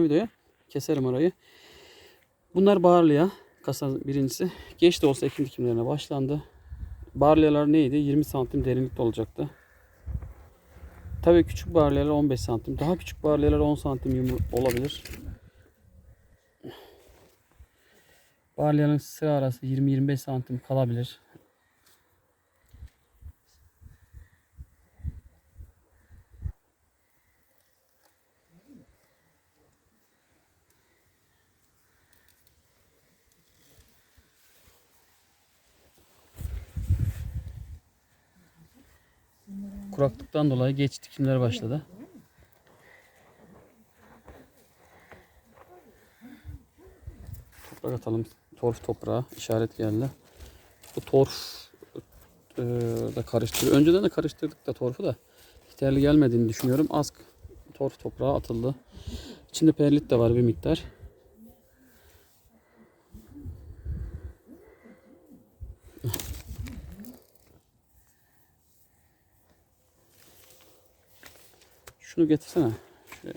videoya keserim orayı. Bunlar Barlya. Kasa birincisi. Geç de olsa ekim dikimlerine başlandı. Barlyalar neydi? 20 santim derinlikte olacaktı. Tabii küçük barlyalar 15 santim. Daha küçük barlyalar 10 santim olabilir. Barlyanın sıra arası 20-25 santim kalabilir. Kuraklıktan dolayı geç dikimler başladı. Toprak atalım. Torf toprağa işaret geldi. Bu torf e, da karıştır. Önceden de karıştırdık da torfu da yeterli gelmediğini düşünüyorum. Az torf toprağa atıldı. İçinde perlit de var bir miktar. Şunu getirsene. Şuraya.